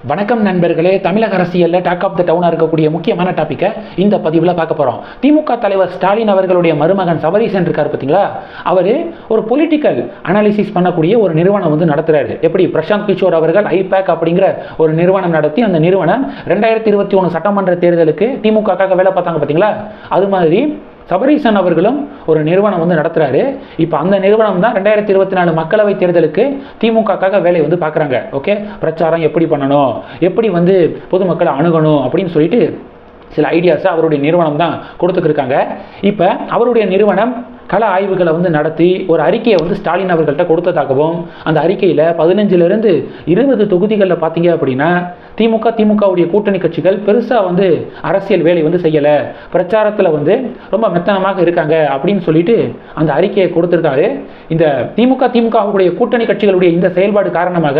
வணக்கம் நண்பர்களே தமிழக அரசியலில் டாக் ஆஃப் த டவுனாக இருக்கக்கூடிய முக்கியமான டாப்பிக்கை இந்த பதிவில் பார்க்க போகிறோம் திமுக தலைவர் ஸ்டாலின் அவர்களுடைய மருமகன் சபரீசன் இருக்கார் பார்த்தீங்களா அவர் ஒரு பொலிட்டிக்கல் அனாலிசிஸ் பண்ணக்கூடிய ஒரு நிறுவனம் வந்து நடத்துகிறாரு எப்படி? பிரசாந்த் கிஷோர் அவர்கள் ஐபேக் அப்படிங்கிற ஒரு நிறுவனம் நடத்தி அந்த நிறுவனம் ரெண்டாயிரத்தி இருபத்தி ஒன்று சட்டமன்ற தேர்தலுக்கு திமுகக்காக வேலை பார்த்தாங்க பார்த்தீங்களா அது மாதிரி சபரீசன் அவர்களும் ஒரு நிறுவனம் வந்து நடத்துகிறாரு இப்போ அந்த நிறுவனம் தான் ரெண்டாயிரத்தி இருபத்தி நாலு மக்களவை தேர்தலுக்கு திமுகக்காக வேலையை வந்து பார்க்குறாங்க. ஓகே பிரச்சாரம் எப்படி பண்ணணும்? எப்படி வந்து பொதுமக்களை அணுகணும்? அப்படின்னு சொல்லிட்டு சில ஐடியாஸை அவருடைய நிறுவனம் தான் கொடுத்துக்கிருக்காங்க இப்போ அவருடைய நிறுவனம் கள ஆய்வுகளை வந்து நடத்தி ஒரு அறிக்கையை வந்து ஸ்டாலின் அவர்கள்ட்ட கொடுத்ததாகவும் அந்த அறிக்கையில் பதினஞ்சுலேருந்து இருபது தொகுதிகளில் பார்த்தீங்க அப்படின்னா திமுக திமுகவுடைய கூட்டணி கட்சிகள் பெருசாக வந்து அரசியல் வேலை வந்து செய்யலை. பிரச்சாரத்தில் வந்து ரொம்ப மெத்தனமாக இருக்காங்க அப்படின்னு சொல்லிட்டு அந்த அறிக்கையை கொடுத்துருக்காரு. இந்த திமுக திமுகவுடைய கூட்டணி கட்சிகளுடைய இந்த செயல்பாடு காரணமாக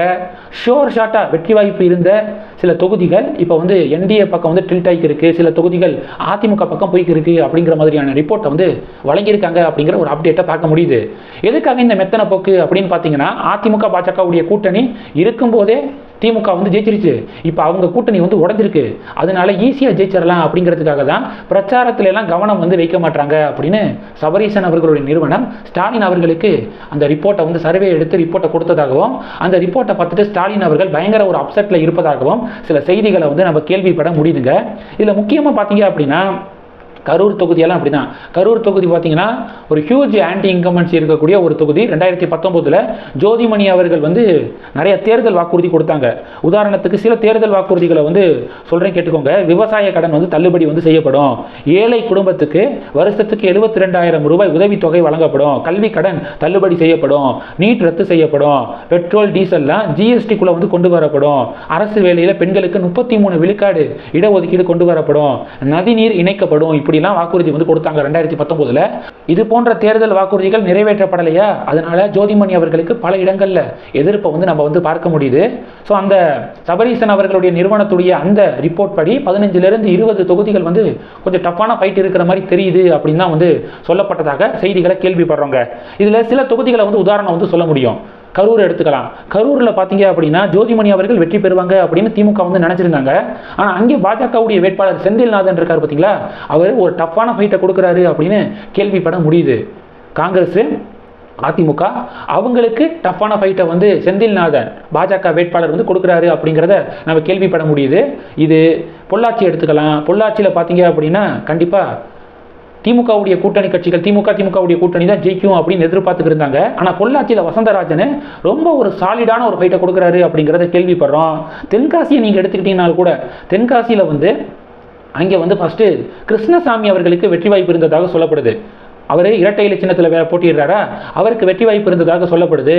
ஷோர் ஷாட்டாக வெற்றி வாய்ப்பு இருந்த சில தொகுதிகள் இப்போ வந்து என்டிஏ பக்கம் வந்து டில்ட் ஆகி இருக்குது சில தொகுதிகள் அதிமுக பக்கம் போய்க்கு இருக்கு அப்படிங்கிற மாதிரியான ரிப்போர்ட்டை வந்து வழங்கியிருக்காங்க அப்படி அப்படிங்கிற ஒரு அப்டேட்டை பார்க்க முடியுது. எதுக்காக இந்த மெத்தனை போக்கு அப்படின்னு பார்த்தீங்கன்னா அதிமுக பாஜகவுடைய கூட்டணி இருக்கும்போதே திமுக வந்து ஜெயிச்சிருச்சு. இப்போ அவங்க கூட்டணி வந்து உடஞ்சிருக்கு. அதனால ஈஸியாக ஜெயிச்சிடலாம் அப்படிங்கிறதுக்காக தான் பிரச்சாரத்திலலாம் கவனம் வந்து வைக்க மாட்டாங்க அப்படின்னு சபரீசன் அவர்களுடைய நிறுவனம் ஸ்டாலின் அவர்களுக்கு அந்த ரிப்போர்ட்டை வந்து சர்வே எடுத்து ரிப்போர்ட்டை கொடுத்ததாகவும் அந்த ரிப்போர்ட்டை பார்த்துட்டு ஸ்டாலின் அவர்கள் பயங்கர ஒரு அப்செட்டில் இருப்பதாகவும் சில செய்திகளை வந்து நம்ம கேள்விப்பட முடியுதுங்க. இதில் முக்கியமாக பார்த்தீங்க அப்படின்னா கரூர் தொகுதியெல்லாம் அப்படி தான் கரூர் தொகுதி பார்த்தீங்கன்னா ஒரு ஹியூஜ் ஆன்டி இன்கம்பன்சி இருக்கக்கூடிய ஒரு தொகுதி. ரெண்டாயிரத்தி பத்தொம்போதில் ஜோதிமணி அவர்கள் வந்து நிறைய தேர்தல் வாக்குறுதி கொடுத்தாங்க. உதாரணத்துக்கு சில தேர்தல் வாக்குறுதிகளை வந்து சொல்கிறேன் கேட்டுக்கோங்க. விவசாய கடன் வந்து தள்ளுபடி வந்து செய்யப்படும். ஏழை குடும்பத்துக்கு வருஷத்துக்கு எழுபத்தி ரெண்டாயிரம் ரூபாய் உதவித்தொகை வழங்கப்படும். கல்வி கடன் தள்ளுபடி செய்யப்படும். நீட் ரத்து செய்யப்படும். பெட்ரோல் டீசல்லாம் ஜிஎஸ்டிக்குள்ளே வந்து கொண்டு வரப்படும். அரசு வேலையில் பெண்களுக்கு முப்பத்தி மூணு விழுக்காடு இடஒதுக்கீடு கொண்டு வரப்படும். நதிநீர் இணைக்கப்படும். இப்படிலாம் வாக்குறுதி வந்து கொடுத்தாங்க ரெண்டாயிரத்தி பத்தொம்போதில் இது போன்ற தேர்தல் வாக்குறுதிகள் நிறைவேற்றப்படலையா? அதனால ஜோதிமணி அவர்களுக்கு பல இடங்களில் எதிர்ப்பை வந்து நம்ம வந்து பார்க்க முடியுது. ஸோ அந்த சபரீசன் அவர்களுடைய நிறுவனத்துடைய அந்த ரிப்போர்ட் படி பதினஞ்சிலிருந்து இருபது தொகுதிகள் வந்து கொஞ்சம் டஃப்பான ஃபைட் இருக்கிற மாதிரி தெரியுது அப்படின்னு தான் வந்து சொல்லப்பட்டதாக செய்திகளை கேள்விப்படுறோங்க. இதில் சில தொகுதிகளை வந்து உதாரணம் வந்து சொல்ல முடியும். கரூர் எடுத்துக்கலாம். கரூரில் பார்த்தீங்க அப்படின்னா ஜோதிமணி அவர்கள் வெற்றி பெறுவாங்க அப்படின்னு திமுக வந்து நினச்சிருந்தாங்க. ஆனால் அங்கே பாஜகவுடைய வேட்பாளர் செந்தில்நாதன் இருக்கார் பார்த்தீங்களா அவர் ஒரு டஃப்பான ஃபைட்டை கொடுக்குறாரு அப்படின்னு கேள்விப்பட முடியுது. காங்கிரஸ் அதிமுக அவங்களுக்கு டஃப்பான ஃபைட்டை வந்து செந்தில்நாதன் பாஜக வேட்பாளர் வந்து கொடுக்குறாரு அப்படிங்கிறத நம்ம கேள்விப்பட முடியுது. இது பொள்ளாச்சி எடுத்துக்கலாம். பொள்ளாச்சியில் பார்த்தீங்க அப்படின்னா கண்டிப்பாக திமுகவுடைய கூட்டணி கட்சிகள் திமுக திமுகவுடைய கூட்டணி தான் ஜெயிக்கும் அப்படின்னு எதிர்பார்த்துட்டு இருந்தாங்க. ஆனால் பொள்ளாச்சியில் வசந்தராஜன் ரொம்ப ஒரு சாலிடான ஒரு ஃபைட்டை கொடுக்குறாரு அப்படிங்கிறத கேள்விப்படுறோம். தென்காசியை நீங்கள் எடுத்துக்கிட்டீங்கனாலும் கூட தென்காசியில் வந்து அங்கே வந்து ஃபஸ்ட்டு கிருஷ்ணசாமி அவர்களுக்கு வெற்றி வாய்ப்பு இருந்ததாக சொல்லப்படுது. அவர் இரட்டை இலை சின்னத்தில் வேற போட்டிடுறாரா அவருக்கு வெற்றி வாய்ப்பு இருந்ததாக சொல்லப்படுது.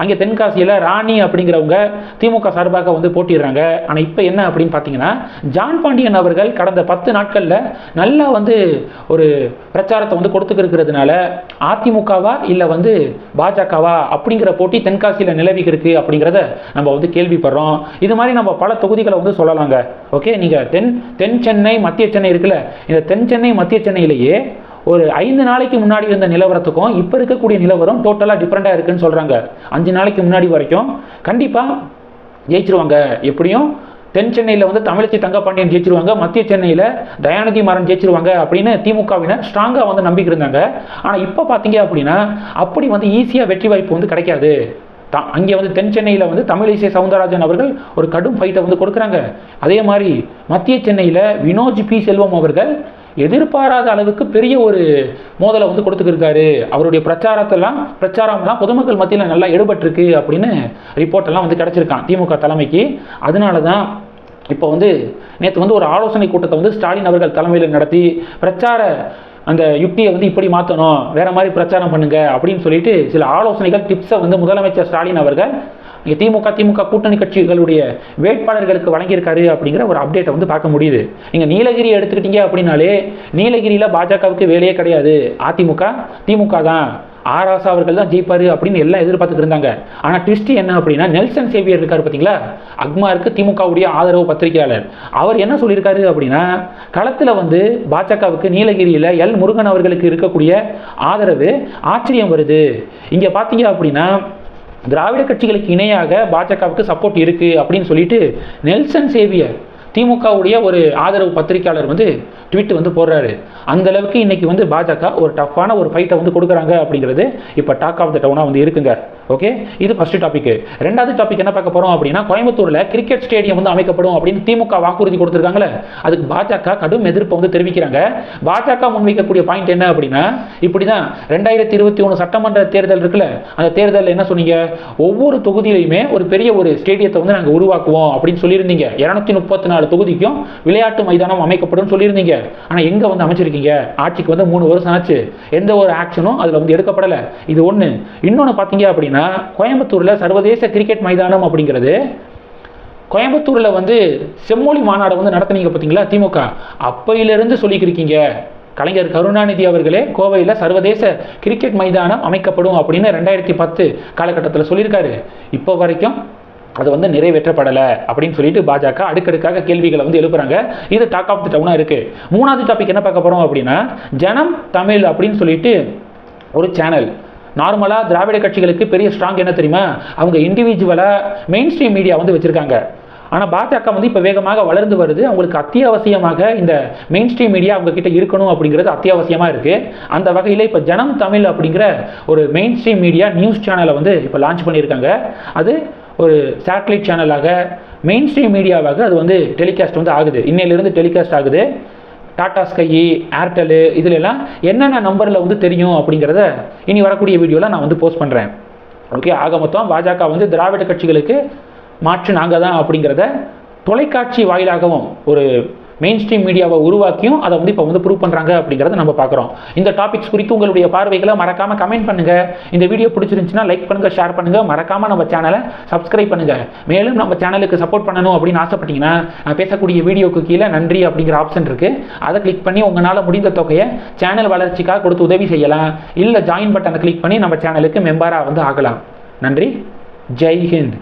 அங்கே தென்காசியில் ராணி அப்படிங்கிறவங்க திமுக சார்பாக வந்து போட்டிடுறாங்க ஆனால் இப்போ என்ன அப்படின்னு பார்த்தீங்கன்னா ஜான் பாண்டியன் அவர்கள் கடந்த பத்து நாட்களில் நல்லா வந்து ஒரு பிரச்சாரத்தை வந்து கொடுத்துக்கிருக்கிறதுனால அதிமுகவா இல்லை வந்து பாஜகவா அப்படிங்கிற போட்டி தென்காசியில் நிலவிக்கு இருக்கு அப்படிங்கிறத நம்ம வந்து கேள்விப்படுறோம். இது மாதிரி நம்ம பல தொகுதிகளை வந்து சொல்லலாங்க. ஓகே நீங்கள் தென் தென் சென்னை மத்திய சென்னை இருக்குல்ல இந்த தென் சென்னை மத்திய சென்னையிலேயே ஒரு ஐந்து நாளைக்கு முன்னாடி இருந்த நிலவரத்துக்கும் இப்போ இருக்கக்கூடிய நிலவரம் டோட்டலாக டிஃப்ரெண்ட்டாக இருக்குன்னு சொல்கிறாங்க அஞ்சு நாளைக்கு முன்னாடி வரைக்கும். கண்டிப்பாக ஜெயிச்சிருவாங்க. எப்படியும்? தென் சென்னையில் வந்து தமிழச்சி தங்கப்பாண்டியன் ஜெயிச்சிருவாங்க. மத்திய சென்னையில் தயாநிதி மாறன் ஜெயிச்சிருவாங்க அப்படின்னு திமுகவினர் ஸ்ட்ராங்காக வந்து நம்பிக்கை இருந்தாங்க. ஆனால் இப்போ பார்த்தீங்க அப்படின்னா அப்படி வந்து ஈஸியாக வெற்றி வாய்ப்பு வந்து கிடைக்காது. த அங்கே வந்து தென் சென்னையில் வந்து தமிழிசை சவுந்தரராஜன் அவர்கள் ஒரு கடும் ஃபைட்டை வந்து கொடுக்குறாங்க. அதே மாதிரி மத்திய சென்னையில் வினோஜ் பி செல்வம் அவர்கள் எதிர்பாராத அளவுக்கு பெரிய ஒரு மோதலை வந்து கொடுத்துருக்காரு அவருடைய பிரச்சாரத்தெல்லாம் பிரச்சாரம்லாம் பொதுமக்கள் மத்தியில் நல்லா எடுபட்டிருக்கு அப்படின்னு ரிப்போர்ட்டெல்லாம் வந்து கிடச்சிருக்கான் திமுக தலைமைக்கு. அதனால தான் இப்போ வந்து நேற்று வந்து ஒரு ஆலோசனை கூட்டத்தை வந்து ஸ்டாலின் அவர்கள் தலைமையில் நடத்தி பிரச்சார அந்த யுக்தியை வந்து இப்படி மாற்றணும் வேற மாதிரி பிரச்சாரம் பண்ணுங்க அப்படின்னு சொல்லிட்டு சில ஆலோசனைகள் டிப்ஸை வந்து முதலமைச்சர் ஸ்டாலின் அவர்கள் இங்கே திமுக திமுக கூட்டணி கட்சிகளுடைய வேட்பாளர்களுக்கு வழங்கியிருக்காரு அப்படிங்கிற ஒரு அப்டேட்டை வந்து பார்க்க முடியுது. நீங்கள் நீலகிரி எடுத்துக்கிட்டீங்க அப்படின்னாலே நீலகிரியில் பாஜகவுக்கு வேலையே கிடையாது. அதிமுக திமுக தான். ஆராசா அவர்கள் தான் ஜெயிப்பாரு அப்படின்னு எல்லாம் எதிர்பார்த்துட்டு இருந்தாங்க. ஆனால் ட்விஸ்ட் என்ன அப்படின்னா நெல்சன் சேவியர் இருக்கார் பார்த்தீங்களா? அக்மாருக்கு திமுகவுடைய ஆதரவு பத்திரிகையாளர். அவர் என்ன சொல்லியிருக்காரு அப்படின்னா களத்தில் வந்து பாஜகவுக்கு நீலகிரியில் எல் முருகன் அவர்களுக்கு இருக்கக்கூடிய ஆதரவு ஆச்சரியம் வருது. இங்கே பார்த்தீங்க அப்படின்னா திராவிட கட்சிகளுக்கு இணையாக பாஜகவுக்கு சப்போர்ட் இருக்குது அப்படின்னு சொல்லிட்டு நெல்சன் சேவியர் திமுகவுடைய ஒரு ஆதரவு பத்திரிகையாளர் வந்து ட்வீட் வந்து போடுறாரு. அந்த அளவுக்கு இன்னைக்கு வந்து பாஜக ஒரு டஃப்பான ஒரு ஃபைட்டை வந்து கொடுக்குறாங்க அப்படிங்கிறது இப்போ டாக் ஆஃப் த டவுனாக வந்து இருக்குங்க. ஓகே இது ஃபர்ஸ்ட் டாபிக் ரெண்டாவது டாபிக் என்ன பார்க்க போகிறோம் அப்படின்னா கோயம்புத்தூரில் கிரிக்கெட் ஸ்டேடியம் வந்து அமைக்கப்படும் அப்படின்னு திமுக வாக்குறுதி கொடுத்துருக்காங்களே அதுக்கு பாஜக கடும் எதிர்ப்பை வந்து தெரிவிக்கிறாங்க. பாஜக முன்வைக்கக்கூடிய பாயிண்ட் என்ன அப்படின்னா இப்படி தான் ரெண்டாயிரத்தி இருபத்தி ஒன்று சட்டமன்ற தேர்தல் இருக்குல்ல அந்த தேர்தலில் என்ன சொன்னீங்க? ஒவ்வொரு தொகுதியிலையுமே ஒரு பெரிய ஒரு ஸ்டேடியத்தை வந்து நாங்கள் உருவாக்குவோம் அப்படின்னு சொல்லியிருந்தீங்க. இரநூத்தி முப்பத்தி நாலு தொகுதிக்கும் விளையாட்டு மைதானம் அமைக்கப்படும் சொல்லியிருந்தீங்க. ஆனால் எங்கே வந்து அமைச்சிருக்கீங்க? ஆட்சிக்கு வந்து மூணு வருஷம் ஆச்சு. எந்த ஒரு ஆக்ஷனும் அதில் வந்து எடுக்கப்படலை. இது ஒன்று இன்னொன்று பார்த்தீங்க அப்படின்னா கோயம்புத்தூரில் சர்வதேச கிரிக்கெட் மைதானம் அப்படிங்கிறது கோயம்புத்தூரில் வந்து செம்மொழி மாநாடு வந்து நடத்துனீங்க பார்த்தீங்களா திமுக? அப்பையிலிருந்து சொல்லிக்கிருக்கீங்க. கலைஞர் கருணாநிதி அவர்களே கோவையில் சர்வதேச கிரிக்கெட் மைதானம் அமைக்கப்படும் அப்படின்னு ரெண்டாயிரத்தி பத்து காலகட்டத்தில் சொல்லியிருக்காரு. இப்போ வரைக்கும் அது வந்து நிறைவேற்றப்படலை அப்படின்னு சொல்லிட்டு பாஜக அடுக்கடுக்காக கேள்விகளை வந்து எழுப்புறாங்க. இது டாக் ஆஃப் தி டவுனாக இருக்குது மூணாவது டாபிக் என்ன பார்க்க போகிறோம் அப்படின்னா ஜனம் தமிழ் அப்படின்னு சொல்லிட்டு ஒரு சேனல் நார்மலாக திராவிட கட்சிகளுக்கு பெரிய ஸ்ட்ராங் என்ன தெரியுமா? அவங்க இண்டிவிஜுவலாக மெயின் ஸ்ட்ரீம் மீடியா வந்து வச்சுருக்காங்க. ஆனால் பாஜக வந்து இப்போ வேகமாக வளர்ந்து வருது. அவங்களுக்கு அத்தியாவசியமாக இந்த மெயின் ஸ்ட்ரீம் மீடியா அவங்க கிட்ட இருக்கணும் அப்படிங்கிறது அத்தியாவசியமாக இருக்குது அந்த வகையில் இப்போ ஜனம் தமிழ் அப்படிங்கிற ஒரு மெயின் ஸ்ட்ரீம் மீடியா நியூஸ் சேனலை வந்து இப்போ லான்ச் பண்ணியிருக்காங்க. அது ஒரு சேட்டலைட் சேனலாக மெயின் ஸ்ட்ரீம் மீடியாவாக அது வந்து டெலிகாஸ்ட் வந்து ஆகுது. இன்னையிலேருந்து டெலிகாஸ்ட் ஆகுது. டாடா ஸ்கை ஏர்டெல்லு இதுலலாம் என்னென்ன நம்பரில் வந்து தெரியும் அப்படிங்கிறத இனி வரக்கூடிய வீடியோவில் நான் வந்து போஸ்ட் பண்ணுறேன் ஓகே ஆக மொத்தம் பாஜக வந்து திராவிட கட்சிகளுக்கு மாற்று நாங்கள் தான் அப்படிங்கிறத தொலைக்காட்சி வாயிலாகவும் ஒரு மெயின் ஸ்ட்ரீம் மீடியாவை உருவாக்கியும் அதை வந்து இப்போ வந்து ப்ரூவ் பண்ணுறாங்க அப்படிங்கிறத நம்ம பார்க்குறோம். இந்த டாபிக்ஸ் குறித்து உங்களுடைய பார்வைகளை மறக்காமல் கமெண்ட் பண்ணுங்கள் இந்த வீடியோ பிடிச்சிருந்துச்சுன்னா லைக் பண்ணுங்கள் ஷேர் பண்ணுங்கள் மறக்காமல் நம்ம சேனலை சப்ஸ்கிரைப் பண்ணுங்கள் மேலும் நம்ம சேனலுக்கு சப்போர்ட் பண்ணணும் அப்படின்னு ஆசைப்பட்டீங்கன்னா நான் பேசக்கூடிய வீடியோக்கு கீழே நன்றி அப்படிங்கிற ஆப்ஷன் இருக்குது அதை கிளிக் பண்ணி உங்களால் முடிந்த தொகையை சேனல் வளர்ச்சிக்காக கொடுத்து உதவி செய்யலாம். இல்லை ஜாயின் பட்டனை கிளிக் பண்ணி நம்ம சேனலுக்கு மெம்பராக வந்து ஆகலாம். நன்றி. ஜெய் ஹிந்த்.